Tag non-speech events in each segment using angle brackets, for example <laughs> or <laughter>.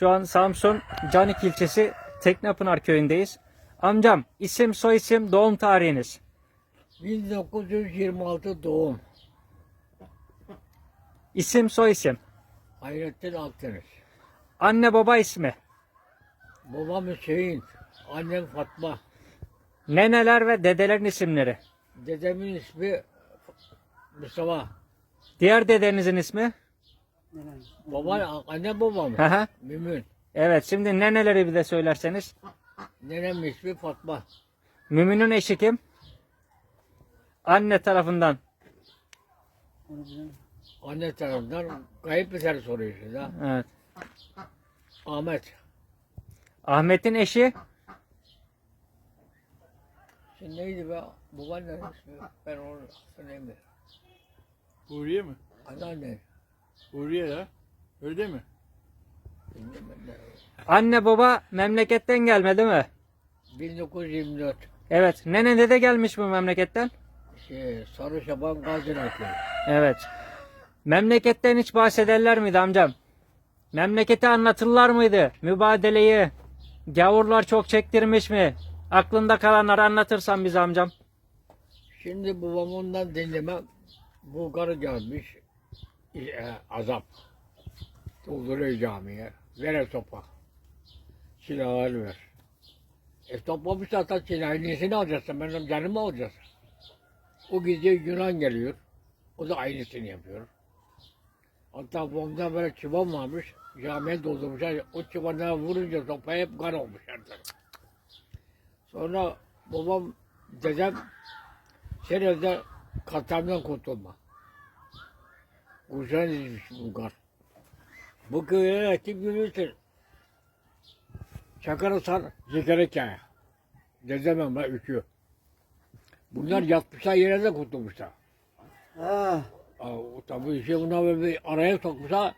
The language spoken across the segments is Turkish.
Şu an Samsun Canik ilçesi Teknapınar köyündeyiz. Amcam isim soyisim doğum tarihiniz. 1926 doğum. İsim soyisim. Hayrettin Akdeniz. Anne baba ismi. Babam Hüseyin. Annem Fatma. Neneler ve dedelerin isimleri. Dedemin ismi Mustafa. Diğer dedenizin ismi? Baba, annem babam. Hı hı. Mümin. evet şimdi neneleri bir de söylerseniz. Nenem ismi Fatma. Mümin'in eşi kim? Anne tarafından. Anne tarafından kayıp bir tane soruyorsun ha. Evet. Ahmet. Ahmet'in eşi Şimdi neydi be? Babaannenin ismi. Ben onu hatırlayamıyorum. Huriye mi? Anneanne. Huriye ya. Öyle değil mi? Anne baba memleketten gelme değil mi? 1924. Evet. Nene dede gelmiş bu memleketten. Şey, Sarı Şaban Gaziantep. Evet. Memleketten hiç bahsederler miydi amcam? Memleketi anlatırlar mıydı? Mübadeleyi. Gavurlar çok çektirmiş mi? Aklında kalanları anlatırsan bize amcam. Şimdi babamından dinlemem. Bulgarı gelmiş. E, azap. Dolduruyor camiye. Ver sopa. Silahını ver. E toplamış zaten silahı. Nesini alacaksın? Benim canımı alacaksın. O gece Yunan geliyor. O da aynısını yapıyor. Hatta bomba böyle çıban varmış. Camiye doldurmuşlar. O çıbanlara vurunca sopa hep kan olmuş artık. Sonra babam, dedem Senede katamdan kurtulma. Kurşun dizmiş Bulgar. Bu köye ettim yürürsün. Çakarı sar, zikere kaya. Dedemem ben üçü. Bunlar yatmışlar yere de kurtulmuşlar. Ha, o tabii şey bunlar böyle bir araya sokmuşlar.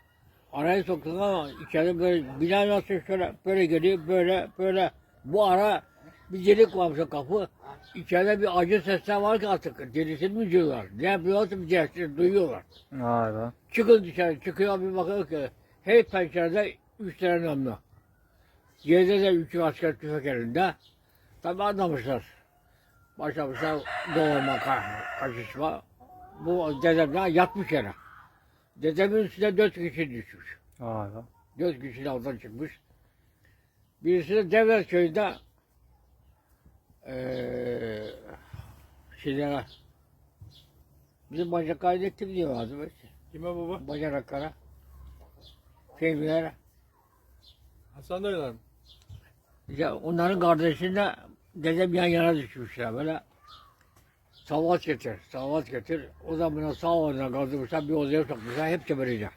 Araya soktular ama içeri böyle bina nasıl şöyle böyle geliyor böyle böyle. Bu ara bir delik varmış o kapı. İçeride bir acı sesler var ki artık derisini mi diyorlar? Ne yapıyorlarsa bir sesler duyuyorlar. Vay be. Çıkın dışarı çıkıyor bir bakıyor ki her pencerede üç tane namlu. Yerde de üç asker tüfek elinde. Tabi anlamışlar. Başlamışlar doğurma, ka- kaçışma. Bu dedemden yatmış yere. Dedemin üstüne dört kişi düşmüş. Vay be. Dört kişi alttan çıkmış. Birisi de Devlet köyünde eee şeylere bizim bacak aile kim diyor adı be? Kime baba? Bacanaklara. Fehmilere. Hasan dayılar mı? İşte onların kardeşinde dedem yan yana düşmüşler böyle. Savat getir, savat getir. O da buna sağ olana kaldırmışlar, bir odaya sokmuşlar, hepsi böylece.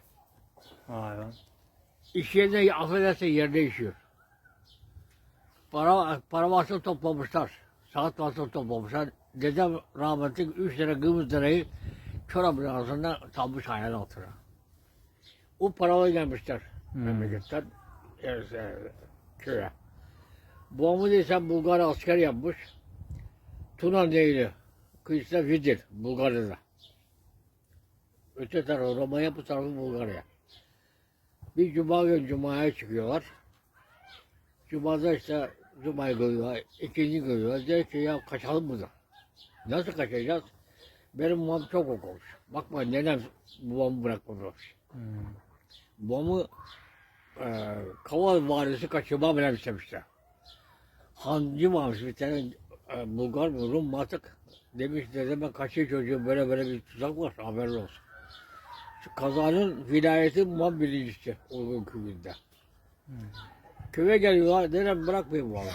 Vay be. İş yerinde affedersin yerde işiyor. Para, para varsa toplamışlar. Saat varsa toplamışlar. Dedem rahmetli üç lira gümüş lirayı çorabın arasında salmış hayal altına. O paralar gelmişler Hmm. memleketten e, e, köye. Babamı desem Bulgar asker yapmış. Tuna değil. Kıyısında Vidil, Bulgar'da. Öte tarafı Romanya, bu tarafı Bulgarya. Bir cuma gün cumaya çıkıyorlar. Cumada işte cumayı görüyorlar, ikinci görüyorlar. Diyor ki ya kaçalım buradan. Nasıl kaçacağız? Benim babam çok okumuş. Bakma nenem babamı bırakmamış. Hmm. Babamı e, Kaval valisi kaçırma bile istemişler. Hancı varmış bir tane e, Bulgar mı Rum mu artık demiş dedeme kaçıyor çocuğum böyle böyle bir tuzak var haberin olsun. Şu kazanın vilayeti babam birincisi Uygun köyünde. Köye geliyorlar dedem bırakmayın bana.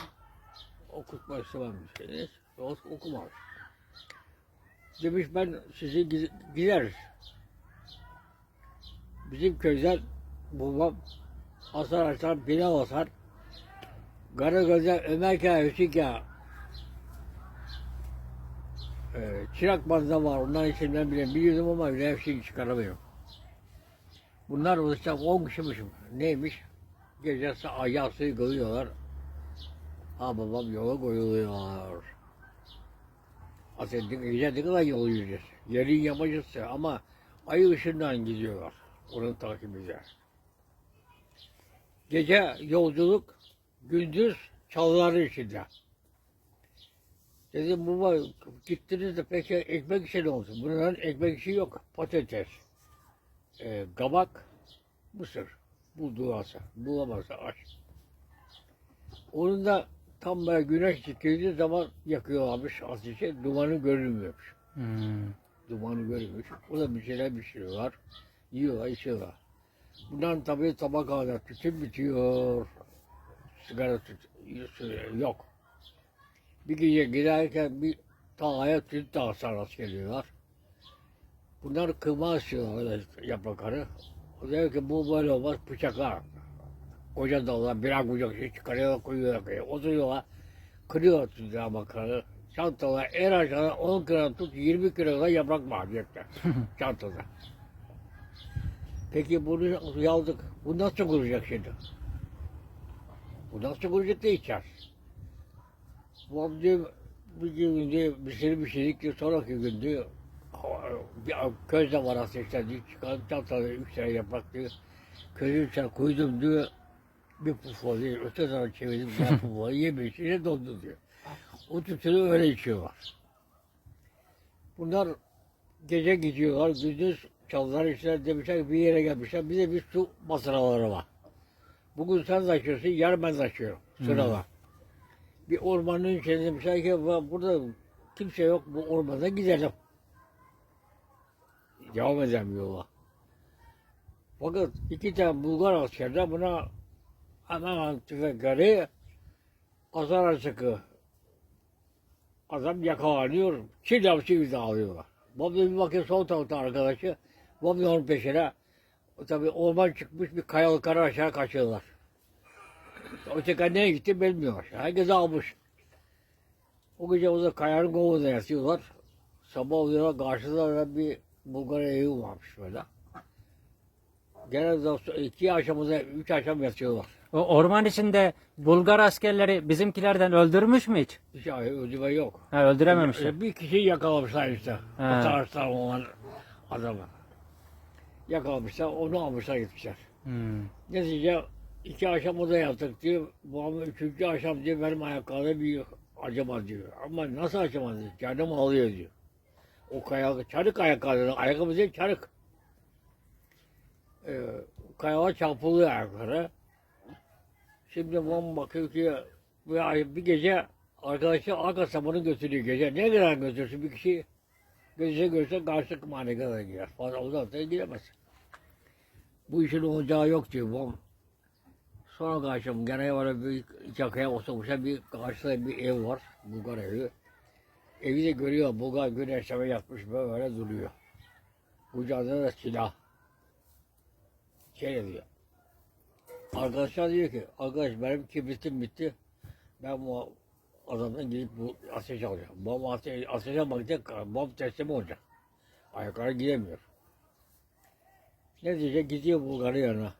Okutma istememiş. Neyse ok- okumamış. Demiş ben sizi gideriz. Bizim köyden babam asar asar bina basar. Karagöz'e Ömer Kaya, Hüsnü Kaya. Ee, çırak bazda var. Onların isimlerini bile biliyordum ama bile hepsini çıkaramıyorum. Bunlar olursa 10 kişiymişim. Neymiş? Gece sa- ayağı suyu koyuyorlar. Ha babam yola koyuluyor. Aslında gece ne kadar yol yürüyeceğiz. Yerin yamacısı ama ay ışığından gidiyorlar. Onun eder. Gece yolculuk, gündüz çalıların içinde. Dedim baba gittiniz de peki ekmek işi ne olsun? Bunların ekmek işi yok. Patates, e, kabak, mısır. Bulduğu asa, bulamazsa aç. Onun da tam böyle güneş çıktığı zaman yakıyorlarmış ateşi, dumanı görünmüyormuş. Hmm. Dumanı görünmüş. O da bir şeyler pişiriyorlar. Yiyorlar, içiyorlar. Bundan tabii tabak ağda tütün bitiyor. Sigara tütün yok. Bir gece giderken bir tağaya tütün tağısına rast geliyorlar. Bunlar kıyma asıyorlar yaprakları. Diyor ki bu böyle olmaz bıçaklar. Koca dallar birer kucak şey çıkarıyorlar koyuyorlar. koyuyorlar. Oturuyorlar. Kırıyor tütün tabakları. Çantalar en aşağıda 10 kilo tut 20 kilo da yaprak var cepte. <laughs> Çantada. Peki bunu yaldık. Bu nasıl kuracak şimdi? Bu nasıl kuracak da içer? Bu diyor, bir gün diyor, bir sene bir şeylik diyor, sonraki gün diyor, bir köz de var ateşten diyor, çıkan çantada üç tane diyor, közün içine koydum diyor, bir puf oluyor, öte tarafa çevirdim, bir <laughs> puf oluyor, yemeği içine dondu diyor. O tütünü öyle içiyorlar. Bunlar gece gidiyorlar, gündüz çalılar işler demişler bir yere gelmişler, bir de bir su masraları var. Bugün sen taşıyorsun, yarın ben taşıyorum sırala. Bir ormanın içinde demişler ki "Va- burada kimse yok, bu ormana gidelim. Devam edelim yola. Fakat iki tane Bulgar askerler buna hemen tüfekleri azar sıkı Adam yakalanıyor, çiğdem çiğdem alıyorlar. Bobby bir bakıyor sol tarafta arkadaşı, Bobby onun peşine. O Tabii orman çıkmış bir kayalıkları aşağı kaçıyorlar. Tekrar nereye gitti bilmiyor. Herkes almış. O gece o da kayanın kovunda yatıyorlar. Sabah oluyorlar karşıda bir Bulgar evi varmış böyle. Gene de iki aşamada, üç aşam yatıyorlar. O orman içinde Bulgar askerleri bizimkilerden öldürmüş mü hiç? Hiç ödeme yok. Ha, öldürememişler. E, Bir kişiyi yakalamışlar işte. O He. taraftan olan adamı. Yakalamışlar, onu almışlar gitmişler. Hmm. Netice iki akşam oda yaptık diyor. Bu ama üçüncü akşam diyor benim ayaklarım bir acıma diyor. Ama nasıl acıma diyor. Canım ağlıyor diyor. O kaya, çarık ayakkabı, ayakkabı değil çarık. Ee, kayağa çarpılıyor ayakları. Şimdi babam bakıyor ki bir, bir gece arkadaşı arka samanı götürüyor gece. Ne kadar götürsün bir kişi gözüne görse karşı kımane kadar girer. Fazla uzaktan giremez. Bu işin olacağı yok diyor babam. Sonra karşım gene var bir çakaya oturmuşlar bir karşıda bir ev var. Bulgar evi. Evi de görüyor. Bulgar güneşleme yatmış böyle duruyor. Kucağında da silah. Şey diyor. Arkadaşlar diyor ki, arkadaş benim kibritim bitti. Ben bu adamdan gidip bu ateş alacağım. Babam ateş, ateşe bakacak, babam teslim olacak. Ayakları gidemiyor. Ne diyecek? Gidiyor Bulgar'ın yanına.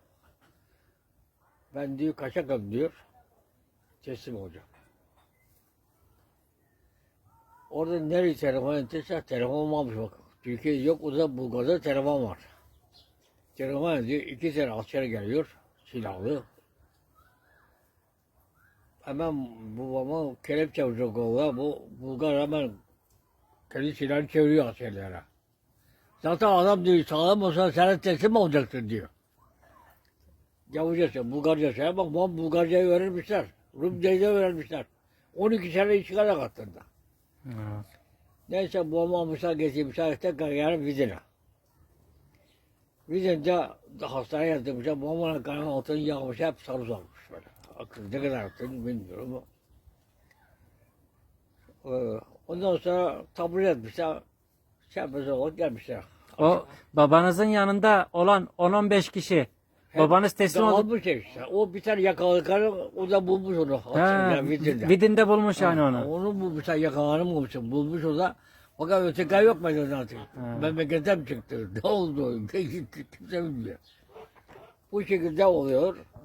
Ben diyor kaçakım diyor. Teslim olacağım. Orada nereye telefon ettiyse telefon varmış bak. Türkiye'de yok o da Bulgar'da telefon var. Telefon ediyor. iki tane asker geliyor. Silahlı. Hemen babama kelepçe vuracak oğlan. Bu Bulgar hemen kendi silahını çeviriyor askerlere. Zaten adam diyor sağlam olsa sana teslim olacaktır diyor. Yavuzcası, Bulgarcası. Bak babam Bulgarcayı öğrenmişler. Rumcayı da öğrenmişler. 12 sene işgale kattırdı. Evet. Neyse babamı almışlar getirmişler tekrar yarın Vidin'e. Vidin'de hastaneye yatırmışlar. Babamın kanın altını yağmış hep sarı sarmış böyle. Akıl ne kadar attığını bilmiyorum. Ee, ondan sonra tabur etmişler. Şerpesi olarak gelmişler. O babanızın yanında olan 10-15 kişi babanız teslim oldu. Almış işte. O bir tane yakaladıkları o da bulmuş onu. Ha, Hatırlayan Vidin'de. Vidin'de bulmuş yani Ha, onu. Onu bulmuşlar, yakalanı bulmuş, bulmuş o da. Fakat öteki yok muydu zaten? Ha. Memleketten çıktı. Ne oldu? <laughs> Kimse bilmiyor. Bu şekilde oluyor.